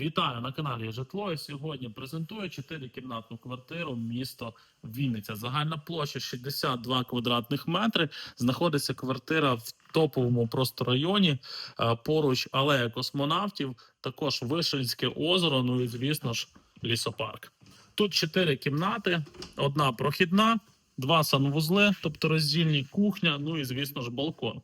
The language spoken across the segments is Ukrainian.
Вітаю на каналі Житло. І сьогодні презентую 4-кімнатну квартиру місто Вінниця. Загальна площа 62 квадратних метри. Знаходиться квартира в топовому просто районі. Е, Поруч алея космонавтів, також Вишинське озеро. Ну і звісно ж лісопарк. Тут 4 кімнати, одна прохідна. Два санвузли, тобто роздільні кухня, ну і звісно ж балкон.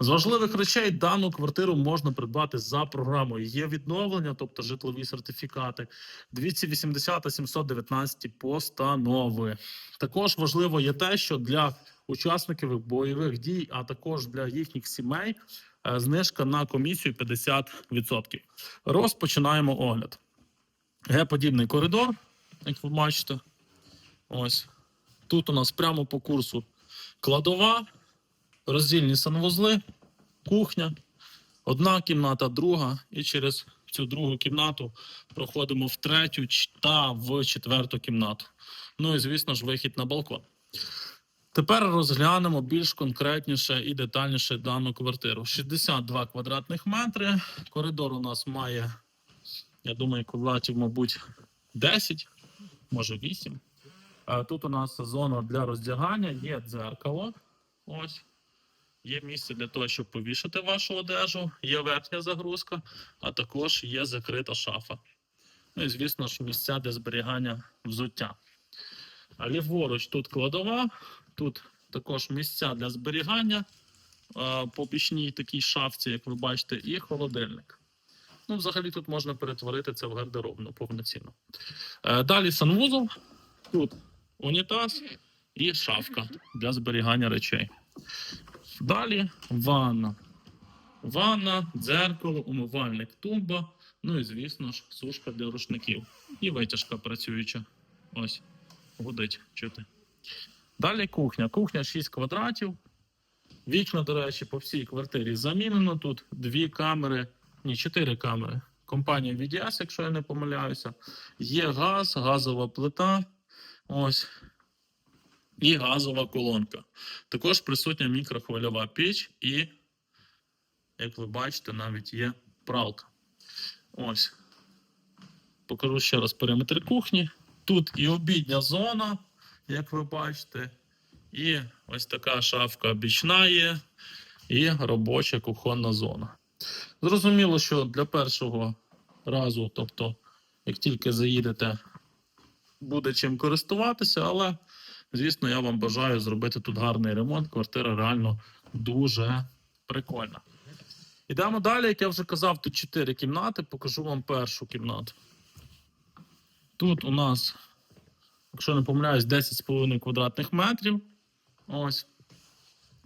З важливих речей дану квартиру можна придбати за програмою. Є відновлення, тобто житлові сертифікати, 280 та 719 постанови. Також важливо є те, що для учасників бойових дій, а також для їхніх сімей, е, знижка на комісію 50%. Розпочинаємо огляд. Г-подібний коридор, як ви бачите. Ось. Тут у нас прямо по курсу кладова, роздільні санвузли, кухня, одна кімната, друга, і через цю другу кімнату проходимо в третю та в четверту кімнату. Ну і звісно ж, вихід на балкон. Тепер розглянемо більш конкретніше і детальніше дану квартиру. 62 квадратних метри. Коридор у нас має, я думаю, квадратів, мабуть, 10, може 8. Тут у нас зона для роздягання, є дзеркало. Ось. Є місце для того, щоб повішати вашу одежу, є верхня загрузка, а також є закрита шафа. Ну і, звісно ж, місця для зберігання взуття. А ліворуч тут кладова, тут також місця для зберігання по бічній такій шафці, як ви бачите, і холодильник. Ну, взагалі тут можна перетворити це в гардеробну повноцінно. Е, Далі санвузол. Тут унітаз і шафка для зберігання речей. Далі ванна. Ванна, дзеркало, умивальник, тумба. Ну і, звісно ж, сушка для рушників. І витяжка працююча. Ось, гудить чути. Далі кухня. Кухня 6 квадратів. Вікна, до речі, по всій квартирі замінено. Тут дві камери, ні, чотири камери. Компанія VDS, якщо я не помиляюся. Є газ, газова плита. Ось. І газова колонка. Також присутня мікрохвильова піч і, як ви бачите, навіть є пралка. Ось. Покажу ще раз периметр кухні. Тут і обідня зона, як ви бачите, і ось така шафка бічна є, і робоча кухонна зона. Зрозуміло, що для першого разу, тобто, як тільки заїдете, буде чим користуватися, але Звісно, я вам бажаю зробити тут гарний ремонт. Квартира реально дуже прикольна. Ідемо далі, як я вже казав, тут 4 кімнати. Покажу вам першу кімнату. Тут у нас, якщо не помиляюсь, 10,5 квадратних метрів. Ось.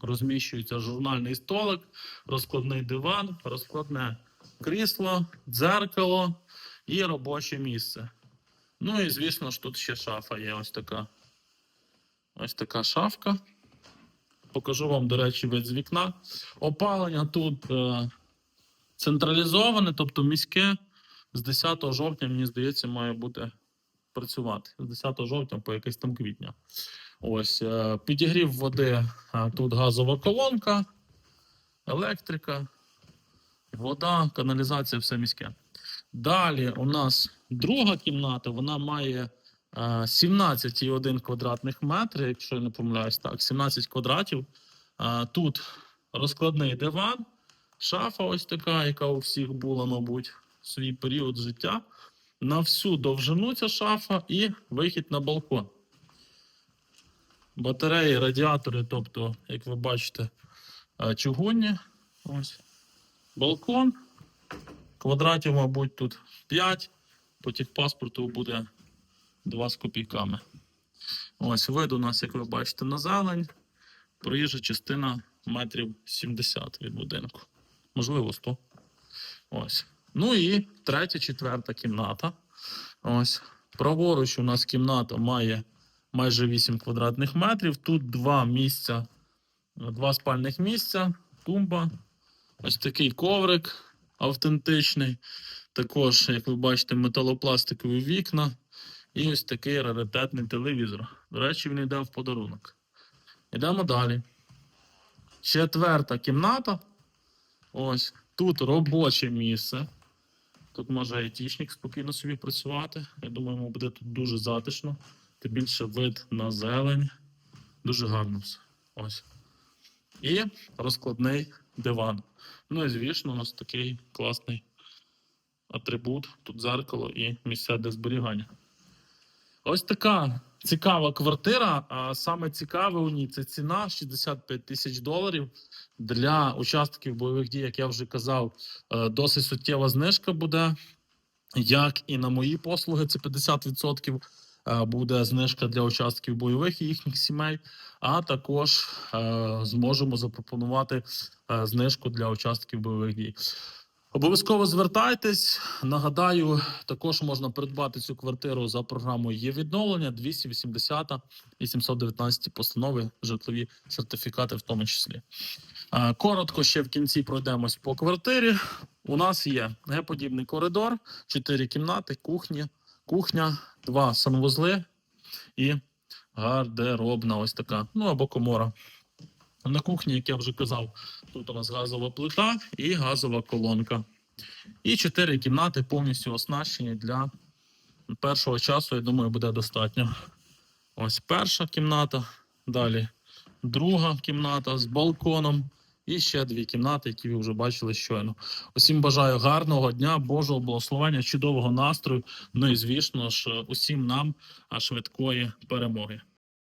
Розміщується журнальний столик, розкладний диван, розкладне крісло, дзеркало і робоче місце. Ну і звісно ж, тут ще шафа є ось така. Ось така шафка. Покажу вам, до речі, вид з вікна. Опалення тут е, централізоване, тобто міське. З 10 жовтня, мені здається, має бути працювати. З 10 жовтня по якесь там квітня. Ось, е, підігрів води. е, тут газова колонка, електрика, вода, каналізація, все міське. Далі у нас друга кімната, вона має. Е, 17,1 квадратних метрів, якщо я не помиляюсь, так, 17 квадратів. Е, Тут розкладний диван, шафа ось така, яка у всіх була, мабуть, в свій період життя. На всю довжину ця шафа і вихід на балкон. Батареї, радіатори, тобто, як ви бачите, е, чугунні. Ось. Балкон. Квадратів, мабуть, тут 5. По техпаспорту буде 2 з копійками. Ось вид у нас, як ви бачите, на зелень. Проїжджа частина метрів 70 від будинку. Можливо, 100. Ось. Ну і третя, четверта кімната. Ось. Праворуч у нас кімната має майже 8 квадратних метрів. Тут два місця, два спальних місця, тумба. Ось такий коврик автентичний. Також, як ви бачите, металопластикові вікна. І ось такий раритетний телевізор. До речі, він йде в подарунок. Йдемо далі. Четверта кімната. Ось тут робоче місце. Тут може айтішник спокійно собі працювати. Я думаю, йому буде тут дуже затишно. Тим більше вид на зелень. Дуже гарно все. Ось. І розкладний диван. Ну і звісно, у нас такий класний атрибут. Тут зеркало і місця для зберігання. Ось така цікава квартира. А саме цікаве у ній це ціна 65 тисяч доларів. Для учасників бойових дій, як я вже казав, е, досить суттєва знижка буде. Як і на мої послуги, це 50% е, буде знижка для учасників бойових і їхніх сімей. А також е, зможемо запропонувати е, знижку для учасників бойових дій. Обов'язково звертайтесь. Нагадаю, також можна придбати цю квартиру за програмою є відновлення 280 і 719 постанови, житлові сертифікати, в тому числі. Е, Коротко ще в кінці пройдемось по квартирі. У нас є Г-подібний коридор, 4 кімнати, кухня, кухня, два санвузли і гардеробна. Ось така. Ну або комора. На кухні, як я вже казав, тут у нас газова плита і газова колонка. І чотири кімнати повністю оснащені для першого часу, я думаю, буде достатньо. Ось перша кімната, далі друга кімната з балконом. І ще дві кімнати, які ви вже бачили щойно. Усім бажаю гарного дня, Божого благословення, чудового настрою. Ну і звісно ж, усім нам швидкої перемоги.